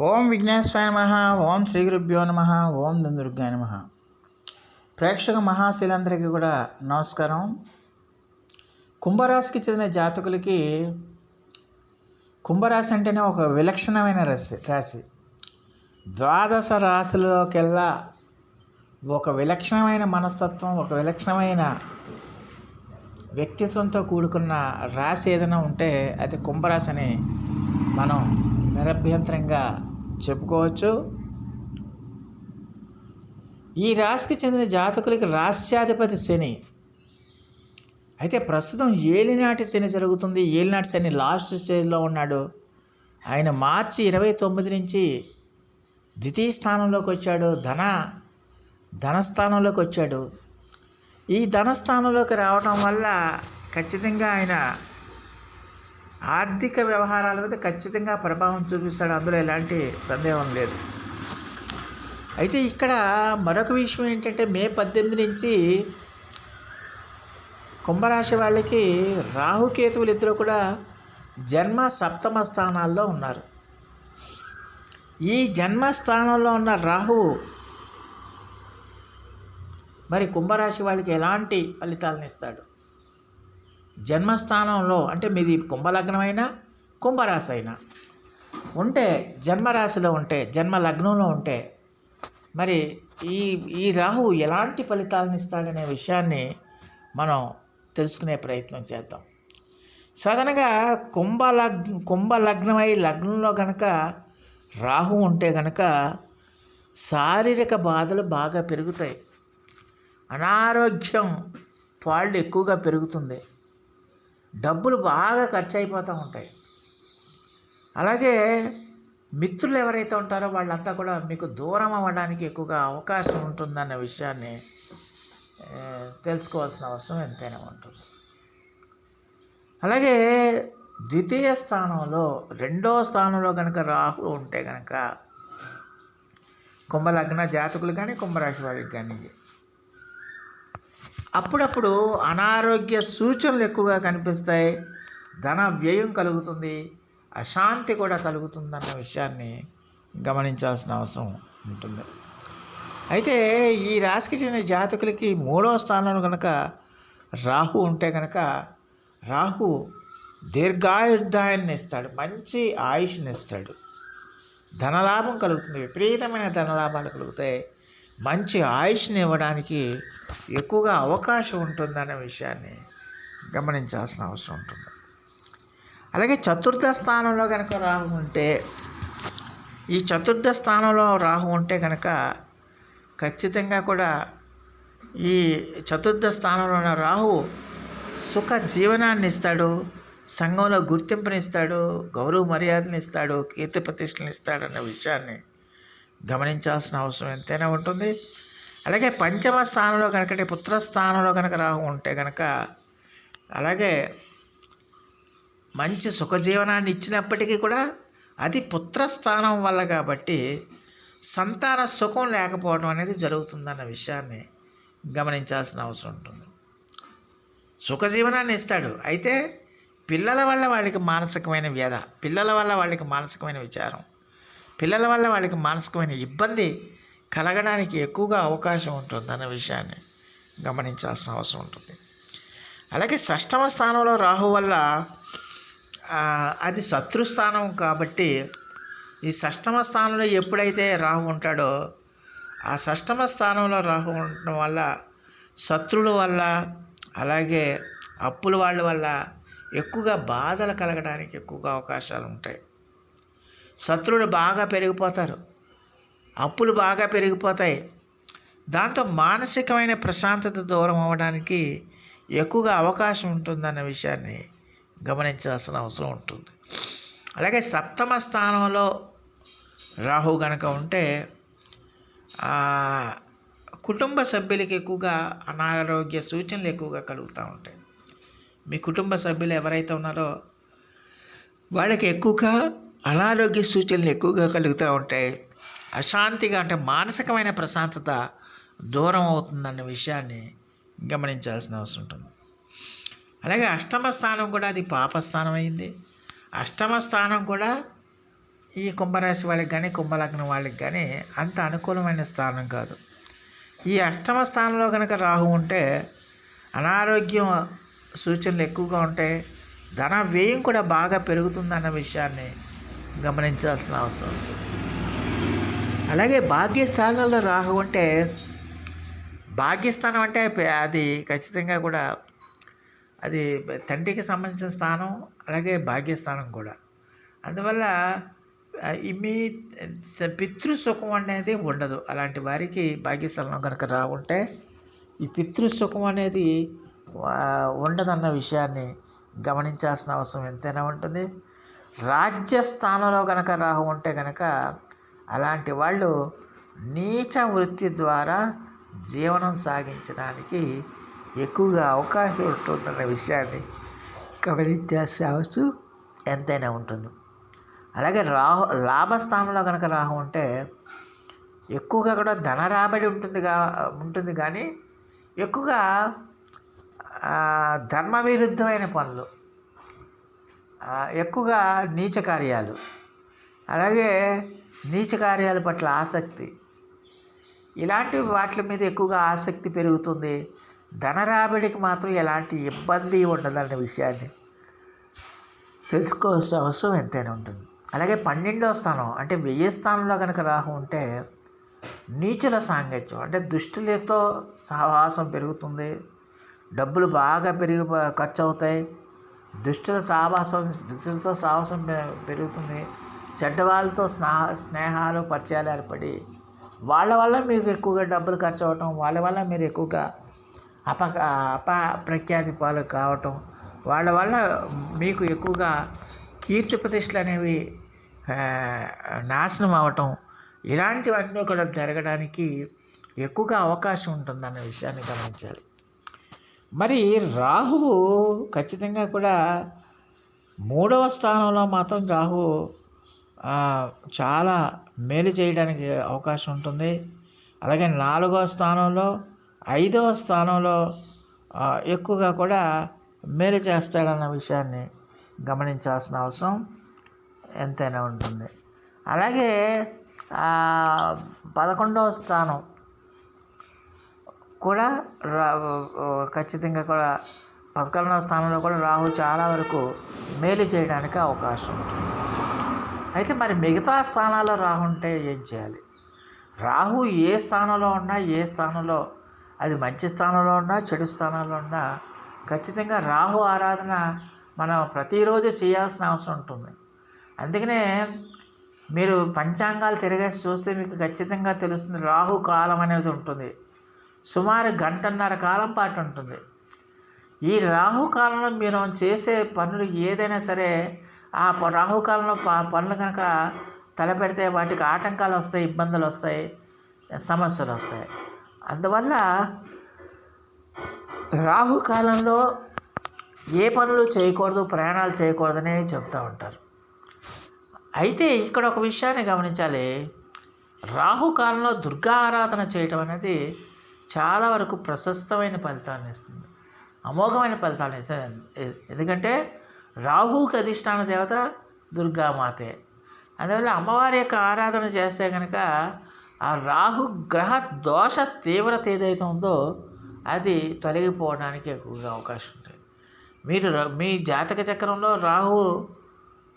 ఓం విఘ్నేశ్వరాయ నమ ఓం శ్రీ గురుభ్యో నమ ఓం దుర్గాయ నమ. ప్రేక్షక మహాశీలందరికీ కూడా నమస్కారం. కుంభరాశికి చెందిన జాతకులకి కుంభరాశి అంటేనే ఒక విలక్షణమైన రాశి రాశి. ద్వాదశ రాశులలోకెల్లా ఒక విలక్షణమైన మనస్తత్వం ఒక విలక్షణమైన వ్యక్తిత్వంతో కూడుకున్న రాశి ఏదైనా ఉంటే అది కుంభరాశి అని మనం నిరభ్యంతరంగా చెప్పుకోవచ్చు. ఈ రాశికి చెందిన జాతకులకి రాస్యాధిపతి శని. అయితే ప్రస్తుతం ఏలినాటి శని జరుగుతుంది. ఏలినాటి శని లాస్ట్ స్టేజ్లో ఉన్నాడు. ఆయన మార్చి ఇరవై తొమ్మిది నుంచి ద్వితీయ స్థానంలోకి వచ్చాడు. ధన ధనస్థానంలోకి వచ్చాడు. ఈ ధనస్థానంలోకి రావటం వల్ల ఖచ్చితంగా ఆయన ఆర్థిక వ్యవహారాల మీద ఖచ్చితంగా ప్రభావం చూపిస్తాడు. అందులో ఎలాంటి సందేహం లేదు. అయితే ఇక్కడ మరొక విషయం ఏంటంటే మే పద్దెనిమిది నుంచి కుంభరాశి వాళ్ళకి రాహుకేతువులు ఇద్దరు కూడా జన్మ సప్తమ స్థానాల్లో ఉన్నారు. ఈ జన్మస్థానంలో ఉన్న రాహువు మరి కుంభరాశి వాళ్ళకి ఎలాంటి ఫలితాలను ఇస్తాడు? జన్మస్థానంలో అంటే మీది కుంభలగ్నమైనా కుంభరాశి అయినా ఉంటే జన్మరాశిలో ఉంటే జన్మ లగ్నంలో ఉంటే మరి ఈ ఈ రాహువు ఎలాంటి ఫలితాలను ఇస్తాడనే విషయాన్ని మనం తెలుసుకునే ప్రయత్నం చేద్దాం. సాధారణంగా కుంభ లగ్ కుంభ లగ్నమై లగ్నంలో కనుక రాహు ఉంటే కనుక శారీరక బాధలు బాగా పెరుగుతాయి. అనారోగ్యం పాళ్ళు ఎక్కువగా పెరుగుతుంది. డబ్బులు బాగా ఖర్చు అయిపోతూ ఉంటాయి. అలాగే మిత్రులు ఎవరైతే ఉంటారో వాళ్ళంతా కూడా మీకు దూరం అవ్వడానికి ఎక్కువగా అవకాశం ఉంటుందన్న విషయాన్ని తెలుసుకోవాల్సిన అవసరం ఎంతైనా ఉంటుంది. అలాగే ద్వితీయ స్థానంలో రెండో స్థానంలో కనుక రాహు ఉంటే కనుక కుంభలగ్న జాతకులు కానీ కుంభరాశి వాళ్ళకి కానీ అప్పుడప్పుడు అనారోగ్య సూచనలు ఎక్కువగా కనిపిస్తాయి. ధన వ్యయం కలుగుతుంది. అశాంతి కూడా కలుగుతుందన్న విషయాన్ని గమనించాల్సిన అవసరం ఉంటుంది. అయితే ఈ రాశికి చెందిన జాతకులకి మూడవ స్థానంలో కనుక రాహు ఉంటే కనుక రాహు దీర్ఘాయుర్దాయాన్ని ఇస్తాడు. మంచి ఆయుష్ని ఇస్తాడు. ధనలాభం కలుగుతుంది. విపరీతమైన ధనలాభాలు కలుగుతాయి. మంచి ఆయుష్ని ఇవ్వడానికి ఎక్కువగా అవకాశం ఉంటుందనే విషయాన్ని గమనించాల్సిన అవసరం ఉంటుంది. అలాగే చతుర్థ స్థానంలో కనుక రాహు ఉంటే ఈ చతుర్థ స్థానంలో రాహు ఉంటే కనుక ఖచ్చితంగా కూడా ఈ చతుర్థ స్థానంలో ఉన్న రాహు సుఖ జీవనాన్ని ఇస్తాడు సంఘంలో గుర్తింపునిస్తాడు గౌరవ మర్యాదలు ఇస్తాడు కీర్తి ప్రతిష్టలు ఇస్తాడు అన్న విషయాన్ని గమనించాల్సిన అవసరం ఎంతైనా ఉంటుంది. అలాగే పంచమ స్థానంలో కనుక అంటే పుత్రస్థానంలో కనుక రాహు ఉంటే కనుక అలాగే మంచి సుఖజీవనాన్ని ఇచ్చినప్పటికీ కూడా అది పుత్రస్థానం వల్ల కాబట్టి సంతాన సుఖం లేకపోవడం అనేది జరుగుతుందన్న విషయాన్ని గమనించాల్సిన అవసరం ఉంటుంది. సుఖజీవనాన్ని ఇస్తాడు. అయితే పిల్లల వల్ల వాళ్ళకి మానసికమైన వ్యధ పిల్లల వల్ల వాళ్ళకి మానసికమైన విచారం పిల్లల వల్ల వాళ్ళకి మానసికమైన ఇబ్బంది కలగడానికి ఎక్కువగా అవకాశం ఉంటుంది అన్న విషయాన్ని గమనించాల్సిన అవసరం ఉంటుంది. అలాగే షష్టమ స్థానంలో రాహు వల్ల అది అది శత్రుస్థానం కాబట్టి ఈ షష్టమ స్థానంలో ఎప్పుడైతే రాహు ఉంటాడో ఆ షష్టమ స్థానంలో రాహు ఉండటం వల్ల శత్రువుల వల్ల అలాగే అప్పుల వాళ్ళ వల్ల ఎక్కువగా బాధలు కలగడానికి ఎక్కువగా అవకాశాలు ఉంటాయి. శత్రువులు బాగా పెరిగిపోతారు. అప్పులు బాగా పెరిగిపోతాయి. దాంతో మానసికమైన ప్రశాంతత దూరం అవ్వడానికి ఎక్కువగా అవకాశం ఉంటుందన్న విషయాన్ని గమనించాల్సిన అవసరం ఉంటుంది. అలాగే సప్తమ స్థానంలో రాహు గనక ఉంటే కుటుంబ సభ్యులకి ఎక్కువగా అనారోగ్య సూచనలు ఎక్కువగా కలుగుతూ ఉంటాయి. మీ కుటుంబ సభ్యులు ఎవరైతే ఉన్నారో వాళ్ళకి ఎక్కువగా అనారోగ్య సూచనలు ఎక్కువగా కలుగుతూ ఉంటాయి. అశాంతిగా అంటే మానసికమైన ప్రశాంతత దూరం అవుతుందన్న విషయాన్ని గమనించాల్సిన అవసరం ఉంటుంది. అలాగే అష్టమ స్థానం కూడా అది పాపస్థానం అయింది. అష్టమ స్థానం కూడా ఈ కుంభరాశి వాళ్ళకి కానీ కుంభలగ్నం వాళ్ళకి కానీ అంత అనుకూలమైన స్థానం కాదు. ఈ అష్టమ స్థానంలో కనుక రాహు ఉంటే అనారోగ్యం సూచనలు ఎక్కువగా ఉంటాయి ధన వ్యయం కూడా బాగా పెరుగుతుందన్న విషయాన్ని గమనించాల్సిన అవసరం ఉంది. అలాగే భాగ్యస్థానంలో రాహు అంటే భాగ్యస్థానం అంటే అది ఖచ్చితంగా కూడా అది తండ్రికి సంబంధించిన స్థానం అలాగే భాగ్యస్థానం కూడా. అందువల్ల మీ పితృసుఖం అనేది ఉండదు. అలాంటి వారికి భాగ్యస్థానం కనుక రావుంటే ఈ పితృసుఖం అనేది ఉండదన్న విషయాన్ని గమనించాల్సిన అవసరం ఎంతైనా ఉంటుంది. రాజ్యస్థానంలో కనుక రాహు ఉంటే కనుక అలాంటి వాళ్ళు నీచ వృత్తి ద్వారా జీవనం సాగించడానికి ఎక్కువగా అవకాశం ఉంటుందన్న విషయాన్ని గమనించాల్సిన అవసరం ఎంతైనా ఉంటుంది. అలాగే రాహు లాభస్థానంలో కనుక రాహు ఉంటే ఎక్కువగా కూడా ధన రాబడి ఉంటుంది కా ఉంటుంది కానీ ఎక్కువగా ధర్మ విరుద్ధమైన పనులు ఎక్కువగా నీచ కార్యాలు అలాగే నీచ కార్యాల పట్ల ఆసక్తి. ఇలాంటి వాటి మీద ఎక్కువగా ఆసక్తి పెరుగుతుంది. ధన రాబడికి మాత్రం ఎలాంటి ఇబ్బంది ఉండదన్న విషయాన్ని తెలుసుకోవాల్సిన అవసరం ఎంతైనా ఉంటుంది. అలాగే పన్నెండవ స్థానం అంటే వెయ్యి స్థానంలో కనుక రాహు ఉంటే నీచుల సాంగత్యం అంటే దుష్టులతో సహవాసం పెరుగుతుంది. డబ్బులు బాగా పెరిగి ఖర్చు అవుతాయి దుష్టుల సహవాసం దుష్టులతో సాహసం పె- పెరుగుతుంది. చెడ్డవాళ్ళతో స్నేహ స్నేహాలు పరిచయాలు ఏర్పడి వాళ్ళ వల్ల మీకు ఎక్కువగా డబ్బులు ఖర్చు అవ్వటం వాళ్ళ వల్ల మీరు ఎక్కువగా అప అప ప్రఖ్యాతి పాలు కావటం వాళ్ళ వల్ల మీకు ఎక్కువగా కీర్తి ప్రతిష్టలు అనేవి నాశనం అవటం ఇలాంటివన్నీ కూడా జరగడానికి ఎక్కువగా అవకాశం ఉంటుందన్న విషయాన్ని గమనించాలి. మరి రాహువు ఖచ్చితంగా కూడా మూడవ స్థానంలో మాత్రం రాహువు చాలా మేలు చేయడానికి అవకాశం ఉంటుంది. అలాగే నాలుగవ స్థానంలో ఐదవ స్థానంలో ఎక్కువగా కూడా మేలు చేస్తాడన్న విషయాన్ని గమనించాల్సిన అవసరం ఎంతైనా ఉంటుంది. అలాగే పదకొండవ స్థానం కూడా రా ఖచ్చితంగా కూడా పదకొండవ స్థానంలో కూడా రాహు చాలా వరకు మేలు చేయడానికి అవకాశం ఉంటుంది. అయితే మరి మిగతా స్థానాల్లో రాహు ఉంటే ఏం చేయాలి? రాహు ఏ స్థానంలో ఉన్నా ఏ స్థానంలో అది మంచి స్థానంలో ఉన్నా చెడు స్థానంలో ఉన్నా ఖచ్చితంగా రాహు ఆరాధన మనం ప్రతిరోజు చేయాల్సిన అవసరం ఉంటుంది. అందుకనే మీరు పంచాంగాలు తిరగేసి చూస్తే మీకు ఖచ్చితంగా తెలుస్తుంది రాహు కాలం అనేది ఉంటుంది. సుమారు గంటన్నర కాలం పాటు ఉంటుంది. ఈ రాహు కాలంలో మీరు చేసే పనులు ఏదైనా సరే ఆ ప- రాహుకాలంలో ప- పనులు కనుక తలపెడితే వాటికి ఆటంకాలు వస్తాయి ఇబ్బందులు వస్తాయి సమస్యలు వస్తాయి. అందువల్ల రాహుకాలంలో ఏ పనులు చేయకూడదు ప్రయాణాలు చేయకూడదని చెప్తూ ఉంటారు. అయితే ఇక్కడ ఒక విషయాన్ని గమనించాలి. రాహుకాలంలో దుర్గా ఆరాధన చేయటం అనేది చాలా వరకు ప్రశస్తమైన ఫలితాన్ని ఇస్తుంది. అమోఘమైన ఫలితాన్ని ఇస్తుంది. ఎందుకంటే రాహువుకి అధిష్టాన దేవత దుర్గామాతే అందువల్ల అమ్మవారి యొక్క ఆరాధన చేస్తే కనుక ఆ రాహు గ్రహ దోష తీవ్రత ఏదైతే ఉందో అది తొలగిపోవడానికి ఎక్కువగా అవకాశం ఉంటుంది. మీరు ర- మీ జాతక చక్రంలో రాహు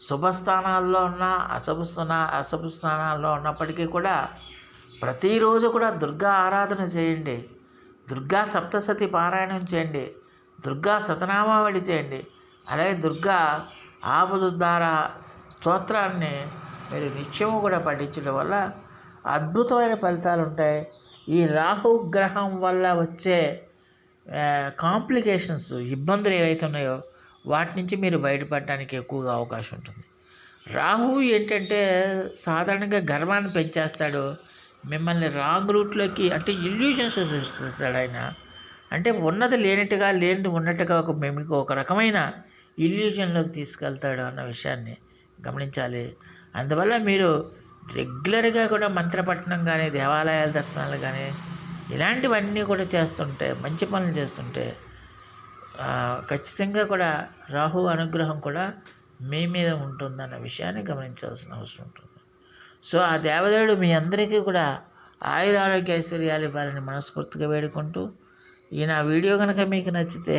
శుభస్థానాల్లో ఉన్న అశుభ స్థాన అశుభ స్థానాల్లో ఉన్నప్పటికీ కూడా ప్రతిరోజు కూడా దుర్గా ఆరాధన చేయండి. దుర్గా సప్తసతి పారాయణం చేయండి. దుర్గా సతనామావళి చేయండి. అలాగే దుర్గా ఆపదుద్ధార స్తోత్రాన్ని మీరు నిత్యము కూడా పఠించడం వల్ల అద్భుతమైన ఫలితాలు ఉంటాయి. ఈ రాహు గ్రహం వల్ల వచ్చే కాంప్లికేషన్స్ ఇబ్బందులు ఏవైతే ఉన్నాయో వాటి నుంచి మీరు బయటపడడానికి ఎక్కువగా అవకాశం ఉంటుంది. రాహు ఏంటంటే సాధారణంగా గర్వాన్ని పెంచేస్తాడు. మిమ్మల్ని రాంగ్ రూట్లోకి అంటే ఇల్యూషన్స్ సృష్టిస్తాడు ఆయన. అంటే ఉన్నది లేనట్టుగా లేనిది ఉన్నట్టుగా ఒక మీకు ఒక రకమైన ఇల్యూజన్లోకి తీసుకెళ్తాడు అన్న విషయాన్ని గమనించాలి. అందువల్ల మీరు రెగ్యులర్గా కూడా మంత్రపట్టణం కానీ దేవాలయాల దర్శనాలు కానీ ఇలాంటివన్నీ కూడా చేస్తుంటే మంచి పనులు చేస్తుంటే ఖచ్చితంగా కూడా రాహు అనుగ్రహం కూడా మీ మీద ఉంటుందన్న విషయాన్ని గమనించాల్సిన అవసరం ఉంటుంది. సో ఆ దేవదేవుడు మీ అందరికీ కూడా ఆయుర ఆరోగ్య ఐశ్వర్యాలు ఇవ్వాలని మనస్ఫూర్తిగా వేడుకుంటూ ఈ నా వీడియో కనుక మీకు నచ్చితే